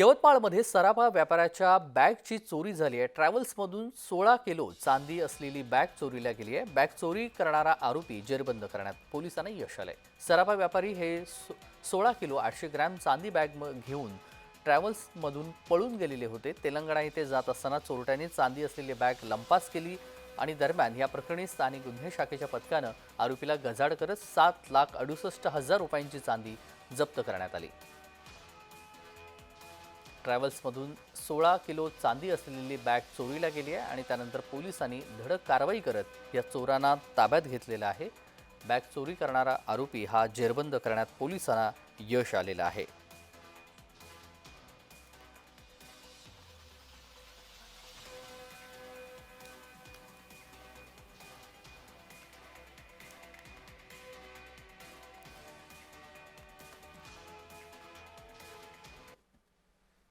यवतमाळमध्ये सराफा व्यापाऱ्याच्या बॅगची चोरी झाली आहे. ट्रॅव्हल्समधून सोळा किलो चांदी असलेली बॅग चोरीला गेली आहे. बॅग चोरी करणारा आरोपी जेरबंद करण्यात पोलिसांना यश आलंय. सराफा व्यापारी हे सो- सोळा किलो आठशे ग्रॅम चांदी बॅग घेऊन ट्रॅव्हल्समधून पळून गेलेले होते. तेलंगणा येथे जात असताना चोरट्यांनी चांदी असलेली बॅग लंपास केली आणि दरम्यान या प्रकरणी स्थानिक गुन्हे शाखेच्या पथकानं आरोपीला गजाड करत सात लाख अडुसष्ट हजार रुपयांची चांदी जप्त करण्यात आली. ट्रॅव्हल्समधून सोळा किलो चांदी असलेली बॅग चोरीला गेली आहे आणि त्यानंतर पोलिसांनी धडक कारवाई करत या चोरांना ताब्यात घेतलेला आहे. बॅग चोरी करणारा आरोपी हा जेरबंद करण्यात पोलिसांना यश आलेलं आहे.